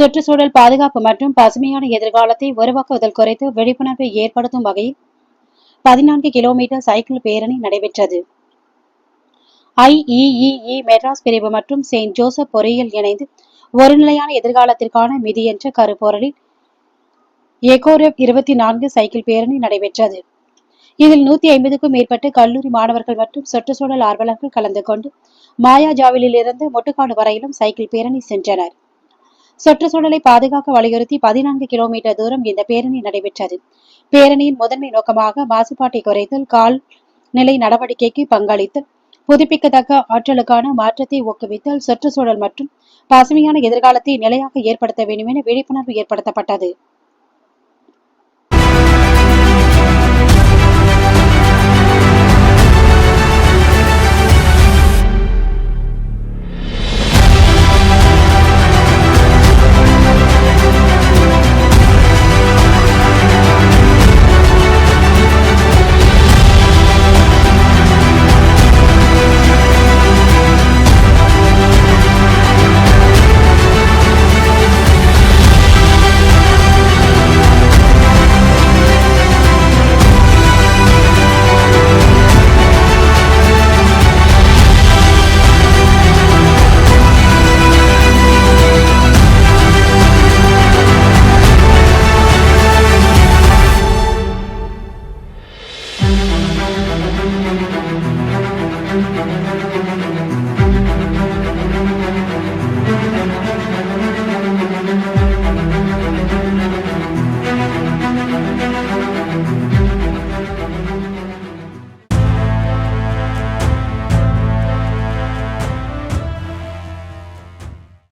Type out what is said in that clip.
சுற்றுச்சூழல் பாதுகாப்பு மற்றும் பசுமையான எதிர்காலத்தை உருவாக்குவதல் குறித்து விழிப்புணர்வை ஏற்படுத்தும் வகையில் பதினான்கு கிலோமீட்டர் சைக்கிள் பேரணி நடைபெற்றது. ஐஇஇஇ மெட்ராஸ் பிரிவு மற்றும் செயின்ட் ஜோசப் பொறியியல் இணைந்து ஒரு நிலையான எதிர்காலத்திற்கான மிதி என்ற கருப்பொருளில் எகோரப் இருபத்தி நான்கு சைக்கிள் பேரணி நடைபெற்றது. இதில் நூத்தி ஐம்பதுக்கும் மேற்பட்ட கல்லூரி மாணவர்கள் மற்றும் சுற்றுச்சூழல் ஆர்வலர்கள் கலந்து கொண்டு மாயாஜாவிலிருந்து மொட்டுக்காடு வரையிலும் சைக்கிள் பேரணி சென்றனர். சுற்றுச்சூழலை பாதுகாக்க வலியுறுத்தி பதினான்கு கிலோமீட்டர் தூரம் இந்த பேரணி நடைபெற்றது. பேரணியின் முதன்மை நோக்கமாக மாசுபாட்டை குறைத்தல் கால்நிலை நடவடிக்கைக்கு பங்களித்தல் புதுப்பிக்கத்தக்க ஆற்றலுக்கான மாற்றத்தை ஊக்குவித்தல் சுற்றுச்சூழல் மற்றும் பசுமையான எதிர்காலத்தை நிலையாக ஏற்படுத்த வேண்டும் என விழிப்புணர்வு ஏற்படுத்தப்பட்டது.